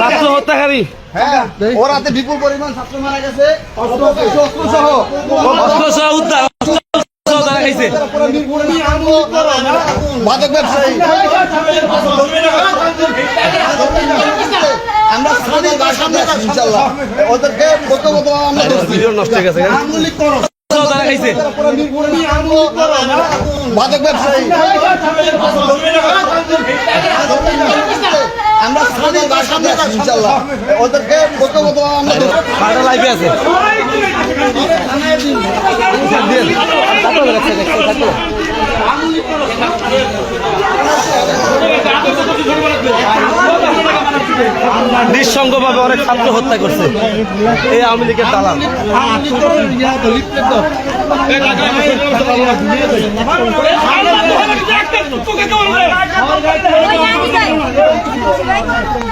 ছাত্র হত্যাকারী। হ্যাঁ ওর হাতে বিপুল পরিমাণ ছাত্র মারা গেছে। অস্ত্র সহ। উদ্ধার মাদক ব্যবসায়ী। আমরা সামনে সামনে ইনশাল্লাহ ওদেরকে প্রথমত আমরা নষ্ট হয়ে গেছে সহ তারা মাদক ব্যবসায়ী। আমরা সামনে সামনে ইনশাল্লাহ ওদেরকে আমরা লাইভে আছে। নিঃসঙ্গভাবে অনেক ছাত্র হত্যা করছে। এই আওয়ামী লীগের দালাল।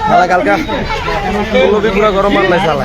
শালা কালকা নবী পুরা গরম মান নাই শালা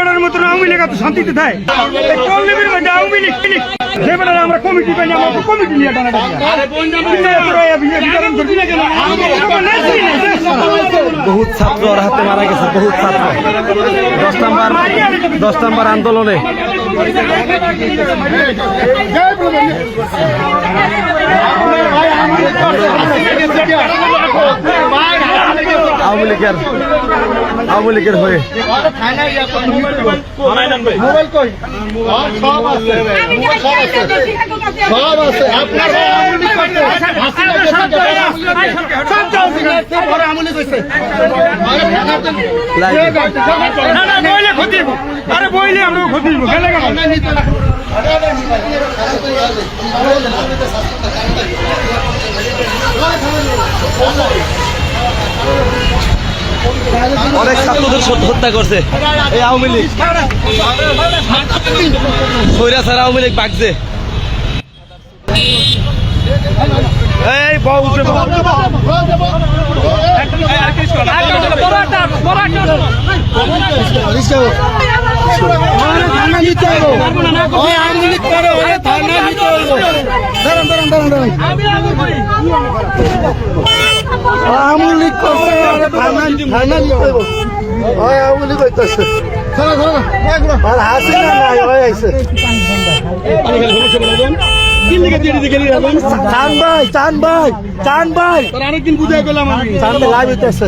এত শান্তিতে থাকে। এই কললিবির মধ্যে আওয়ামী লীগ লীগ। যে বেলা আমরা কমিটি পাই আমরা কমিটি নিয়ে টানা বহুত ছাত্র ওর হাতে মারা গেছে বহুত ছাত্র। দশ নম্বর দশ নম্বর আন্দোলনে। লীগের আওয়ামী লীগের হয়ে। আরে বইলে আমরা ক্ষতি। গেলে গেল। অনেক ছাত্রদের হত্যা করছে। এই আওয়ামী লীগ। সৈরা ছাড়া আওয়ামী লীগ বাগছে। এই বউ উঠে বউ। আমুলি করছে থানা নিতে হইব ওই আমুলি চলো চলো আর হাসি না নাই ওই আইছে চান ভাই চান ভাই চান ভাই। আরেকদিন বুঝাই গেলাম চান ভাই লাভ হইতেছে।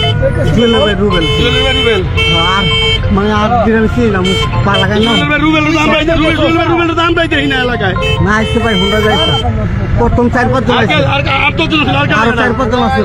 কোন রুবেল কোন রুবেল জুয়েলের রুবেল জুয়েলের রুবেল আর মানে আর দিন ছিলাম পা লাগাই না? রুবেলের দাম পাইতে জুয়েলের রুবেলের দাম পাইতে না এলাকায়। না আসতে পাই হুন্ডা যাইছে। প্রথম চার পাঁচ জন আর আর তো আর চার পাঁচ জন আছে।